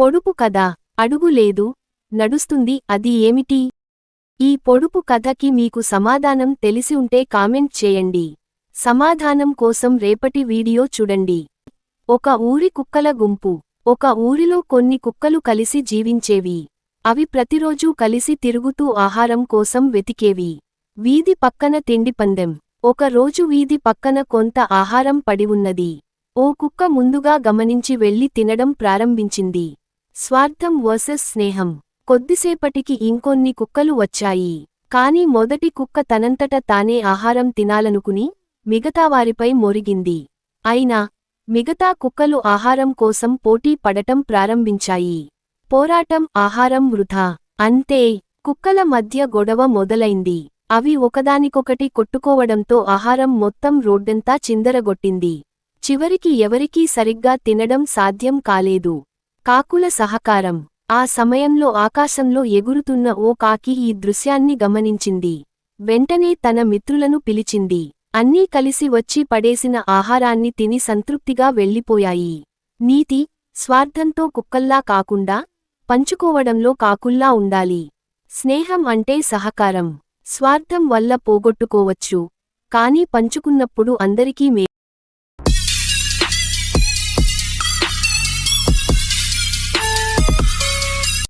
పొడుపు కథ అడుగు లేదు నడుస్తుంది అది ఏమిటి? ఈ పొడుపు కథకి మీకు సమాధానం తెలిసి ఉంటే కామెంట్ చేయండి. సమాధానం కోసం రేపటి వీడియో చూడండి. ఒక ఊరి కుక్కల గుంపు. ఒక ఊరిలో కొన్ని కుక్కలు కలిసి జీవించేవి. అవి ప్రతిరోజూ కలిసి తిరుగుతూ ఆహారం కోసం వెతికేవి. వీధి పక్కన తిండిపందెం ఒకరోజు ఒక రోజు వీధి పక్కన కొంత ఆహారం పడి ఉన్నది. ఓ కుక్క ముందుగా గమనించి వెళ్ళి తినడం ప్రారంభించింది. స్వార్థం వర్సెస్ స్నేహం. కొద్దిసేపటికి ఇంకొన్ని కుక్కలు వచ్చాయి. కాని మొదటి కుక్క తనంతట తానే ఆహారం తినాలనుకుని మిగతావారిపై మొరిగింది. అయినా మిగతా కుక్కలు ఆహారం కోసం పోటీ పడటం ప్రారంభించాయి. పోరాటం ఆహారం వృధా. అంతే కుక్కల మధ్య గొడవ మొదలైంది. అవి ఒకదానికొకటి కొట్టుకోవడంతో ఆహారం మొత్తం రోడ్డంతా చిందరగొట్టింది. చివరికి ఎవరికీ సరిగ్గా తినడం సాధ్యం కాలేదు. కాకుల సహకారం. ఆ సమయంలో ఆకాశంలో ఎగురుతున్న ఓ కాకి ఈ దృశ్యాన్ని గమనించింది. వెంటనే తన మిత్రులను పిలిచింది. అన్నీ కలిసి వచ్చి పడేసిన ఆహారాన్ని తిని సంతృప్తిగా వెళ్ళిపోయాయి. నీతి స్వార్థంతో కుక్కల్లా కాకుండా పంచుకోవడంలో కాకుల్లా ఉండాలి. స్నేహం అంటే సహకారం. స్వార్థం వల్ల పోగొట్టుకోవచ్చు. కానీ పంచుకున్నప్పుడు అందరికీ మే